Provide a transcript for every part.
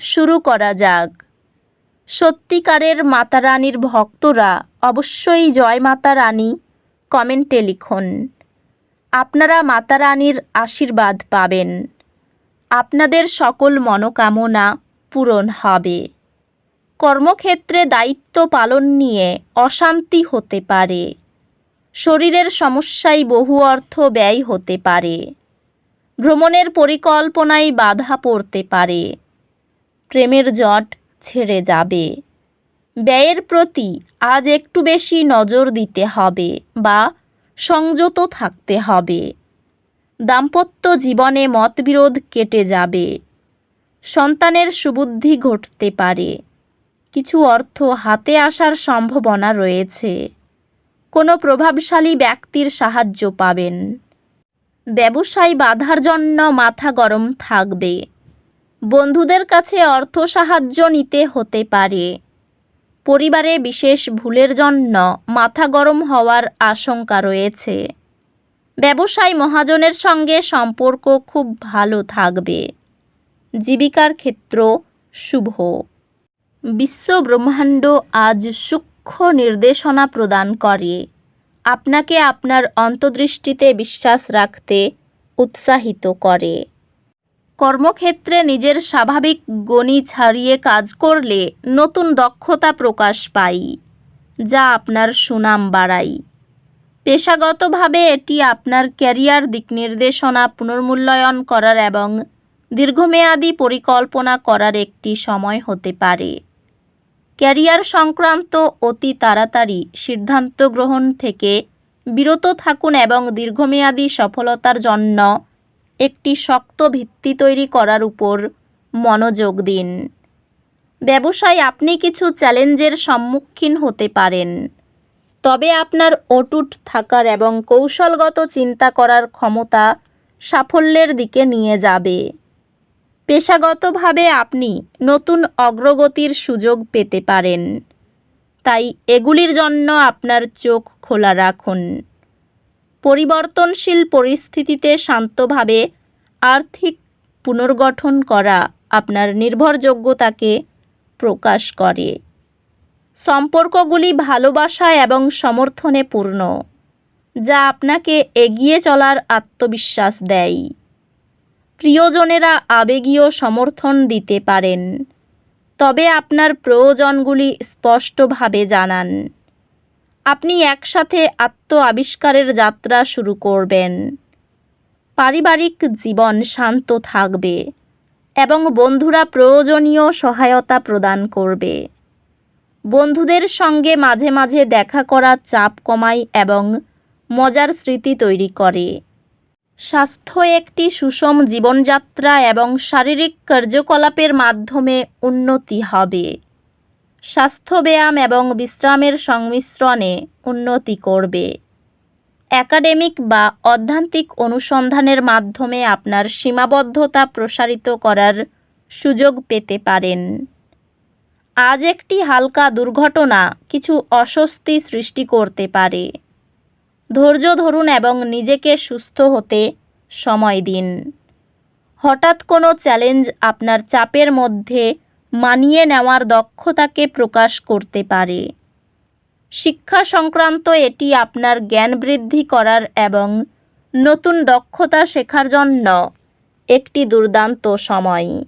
শুরু করা যাক। সত্যিকারের মাতা রানীর ভক্তরা অবশ্যই জয় মাতা রানী কমেন্টে লিখুন। আপনারা মাতা রানীর আশীর্বাদ পাবেন। আপনাদের সকল মনোকামনা পূরণ হবে। কর্মক্ষেত্রে দায়িত্ব পালন নিয়ে অশান্তি হতে পারে। শরীরের সমস্যায় বহু অর্থ ব্যয় হতে পারে। ভ্রমণের পরিকল্পনায় বাধা পড়তে পারে। প্রেমের জট ছেড়ে যাবে। ব্যয়ের প্রতি আজ একটু বেশি নজর দিতে হবে বা সংযত থাকতে হবে। দাম্পত্য জীবনে মতবিরোধ কেটে যাবে। সন্তানের সুবুদ্ধি ঘটতে পারে। কিছু অর্থ হাতে আসার সম্ভাবনা রয়েছে। কোনো প্রভাবশালী ব্যক্তির সাহায্য পাবেন। ব্যবসায় বাধার জন্য মাথা গরম থাকবে। বন্ধুদের কাছে অর্থ সাহায্য নিতে হতে পারে। পরিবারে বিশেষ ভুলের জন্য মাথা গরম হওয়ার আশঙ্কা রয়েছে। ব্যবসায় মহাজনের সঙ্গে সম্পর্ক খুব ভালো থাকবে। জীবিকার ক্ষেত্র শুভ। বিশ্ব ব্রহ্মাণ্ড আজ সূক্ষ্ম নির্দেশনা প্রদান করে। আপনাকে আপনার অন্তর্দৃষ্টিতে বিশ্বাস রাখতে উৎসাহিত করে। কর্মক্ষেত্রে নিজের স্বাভাবিক গণি ছাড়িয়ে কাজ করলে নতুন দক্ষতা প্রকাশ পাই, যা আপনার সুনাম বাড়াই পেশাগতভাবে এটি আপনার ক্যারিয়ার দিক নির্দেশনা পুনর্মূল্যায়ন করার এবং দীর্ঘমেয়াদী পরিকল্পনা করার একটি সময় হতে পারে। ক্যারিয়ার সংক্রান্ত অতি তাড়াতাড়ি সিদ্ধান্ত গ্রহণ থেকে বিরত থাকুন এবং দীর্ঘমেয়াদী সফলতার জন্য একটি শক্ত ভিত্তি তৈরি করার উপর মনোযোগ দিন। ব্যবসায় আপনি কিছু চ্যালেঞ্জের সম্মুখীন হতে পারেন। তবে আপনার অটুট থাকার এবং কৌশলগত চিন্তা করার ক্ষমতা সাফল্যের দিকে নিয়ে যাবে। পেশাগতভাবে আপনি নতুন অগ্রগতির সুযোগ পেতে পারেন। তাই এগুলির জন্য আপনার চোখ খোলা রাখুন। পরিবর্তনশীল পরিস্থিতিতে শান্তভাবে আর্থিক পুনর্গঠন করা আপনার নির্ভরযোগ্যতাকে প্রকাশ করে। সম্পর্কগুলি ভালোবাসা এবং সমর্থনে পূর্ণ, যা আপনাকে এগিয়ে চলার আত্মবিশ্বাস দেয়। প্রিয়জনেরা আবেগীয় সমর্থন দিতে পারেন, তবে আপনার প্রয়োজনগুলি স্পষ্টভাবে জানান। আপনি একসাথে আত্ম আবিষ্কারের যাত্রা শুরু করবেন। পারিবারিক জীবন শান্ত থাকবে এবং বন্ধুরা প্রয়োজনীয় সহায়তা প্রদান করবে। বন্ধুদের সঙ্গে মাঝে মাঝে দেখা করা চাপ কমায় এবং মজার স্মৃতি তৈরি করে। স্বাস্থ্য একটি সুষম জীবনযাত্রা এবং শারীরিক কার্যকলাপের মাধ্যমে উন্নতি হবে। স্বাস্থ্যব্যায়াম এবং বিশ্রামের সংমিশ্রণে উন্নতি করবে। একাডেমিক বা অধ্যান্তিক অনুসন্ধানের মাধ্যমে আপনার সীমাবদ্ধতা প্রসারিত করার সুযোগ পেতে পারেন। আজ একটি হালকা দুর্ঘটনা কিছু অস্বস্তি সৃষ্টি করতে পারে। ধৈর্য ধরুন এবং নিজেকে সুস্থ হতে সময় দিন। হঠাৎ কোনো চ্যালেঞ্জ আপনার চাপের মধ্যে মানিয়ে নেওয়ার দক্ষতাকে প্রকাশ করতে পারে। শিক্ষা সংক্রান্ত এটি আপনার জ্ঞান বৃদ্ধি করার এবং নতুন দক্ষতা শেখার জন্য একটি দুর্দান্ত সময়।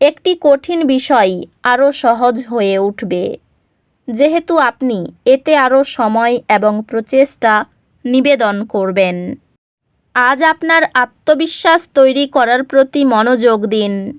একটি কঠিন বিষয় আরও সহজ হয়ে উঠবে। যেহেতু আপনি এতে আরও সময় এবং প্রচেষ্টা নিবেদন করবেন। আজ আপনার আত্মবিশ্বাস তৈরি করার প্রতি মনোযোগ দিন।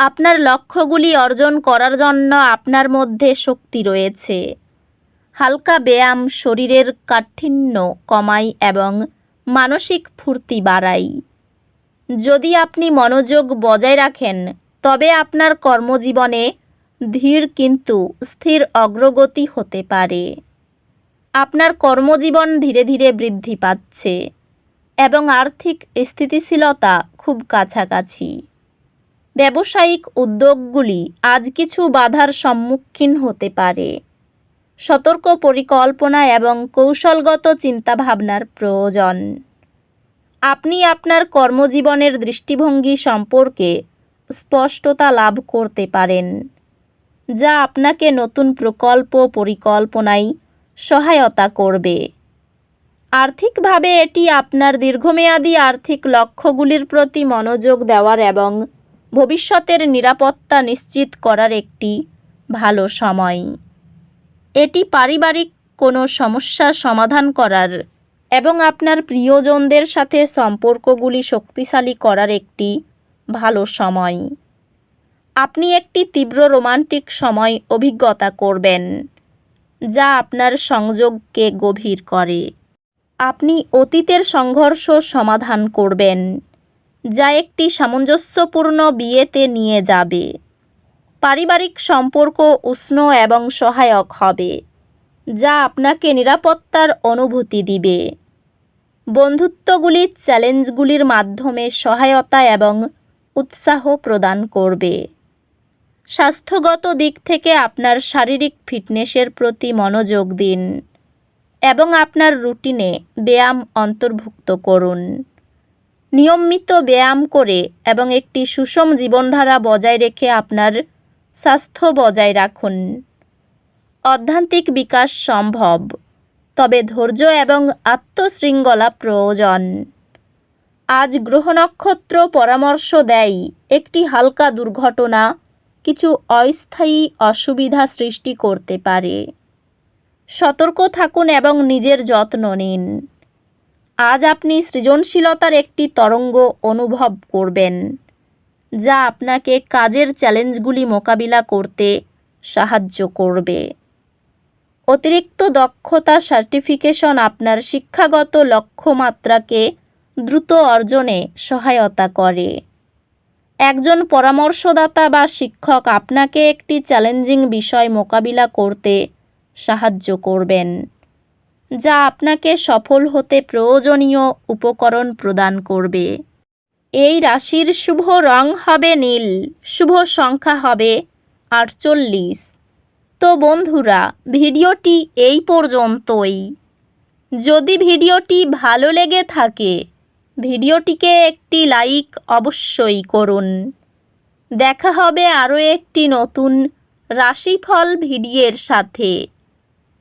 আপনার লক্ষ্যগুলি অর্জন করার জন্য আপনার মধ্যে শক্তি রয়েছে। হালকা ব্যায়াম শরীরের কাঠিন্য কমায় এবং মানসিক ফুর্তি বাড়াই। যদি আপনি মনোযোগ বজায় রাখেন, তবে আপনার কর্মজীবনে ধীর কিন্তু স্থির অগ্রগতি হতে পারে। আপনার কর্মজীবন ধীরে ধীরে বৃদ্ধি পাচ্ছে এবং আর্থিক স্থিতিশীলতা খুব কাছাকাছি। ব্যবসায়িক উদ্যোগগুলি আজ কিছু বাধার সম্মুখীন হতে পারে। সতর্ক পরিকল্পনা এবং কৌশলগত চিন্তাভাবনার প্রয়োজন। আপনি আপনার কর্মজীবনের দৃষ্টিভঙ্গি সম্পর্কে স্পষ্টতা লাভ করতে পারেন, যা আপনাকে নতুন প্রকল্প পরিকল্পনায় সহায়তা করবে। আর্থিকভাবে এটি আপনার দীর্ঘমেয়াদী আর্থিক লক্ষ্যগুলির প্রতি মনোযোগ দেওয়ার এবং ভবিষ্যতের নিরাপত্তা নিশ্চিত করার একটি ভালো সময়। এটি পারিবারিক কোনো সমস্যার সমাধান করার এবং আপনার প্রিয়জনদের সাথে সম্পর্কগুলি শক্তিশালী করার একটি ভালো সময়। আপনি একটি তীব্র রোমান্টিক সময় অভিজ্ঞতা করবেন, যা আপনার সংযোগকে গভীর করে। আপনি অতীতের সংঘর্ষ সমাধান করবেন। যা একটি সামঞ্জস্যপূর্ণ বিয়েতে নিয়ে যাবে। পারিবারিক সম্পর্ক উষ্ণ এবং সহায়ক হবে, যা আপনাকে নিরাপত্তার অনুভূতি দিবে। বন্ধুত্বগুলি চ্যালেঞ্জগুলির মাধ্যমে সহায়তা এবং উৎসাহ প্রদান করবে। স্বাস্থ্যগত দিক থেকে আপনার শারীরিক ফিটনেসের প্রতি মনোযোগ দিন এবং আপনার রুটিনে ব্যায়াম অন্তর্ভুক্ত করুন। নিয়মিত ব্যায়াম করে এবং একটি সুষম জীবনধারা বজায় রেখে আপনার স্বাস্থ্য বজায় রাখুন। অধ্যান্তিক বিকাশ সম্ভব, তবে ধৈর্য এবং আত্মশৃঙ্খলা প্রয়োজন। আজ গ্রহ নক্ষত্র পরামর্শ দেয়, একটি হালকা দুর্ঘটনা কিছু অস্থায়ী অসুবিধা সৃষ্টি করতে পারে। সতর্ক থাকুন এবং নিজের যত্ন নিন। আজ আপনি সৃজনশীলতার একটি তরঙ্গ অনুভব করবেন, যা আপনাকে কাজের চ্যালেঞ্জগুলি মোকাবিলা করতে সাহায্য করবে। অতিরিক্ত দক্ষতা সার্টিফিকেশন আপনার শিক্ষাগত লক্ষ্যমাত্রাকে দ্রুত অর্জনে সহায়তা করে। একজন পরামর্শদাতা বা শিক্ষক আপনাকে একটি চ্যালেঞ্জিং বিষয় মোকাবিলা করতে সাহায্য করবেন। যা আপনাকে সফল হতে প্রয়োজনীয় উপকরণ প্রদান করবে। এই রাশির শুভ রং হবে নীল, শুভ সংখ্যা হবে আটচল্লিশ। তো বন্ধুরা, ভিডিওটি এই পর্যন্তই। যদি ভিডিওটি ভালো লেগে থাকে, ভিডিওটিকে একটি লাইক অবশ্যই করুন। দেখা হবে আরও একটি নতুন রাশিফল ভিডিওর সাথে।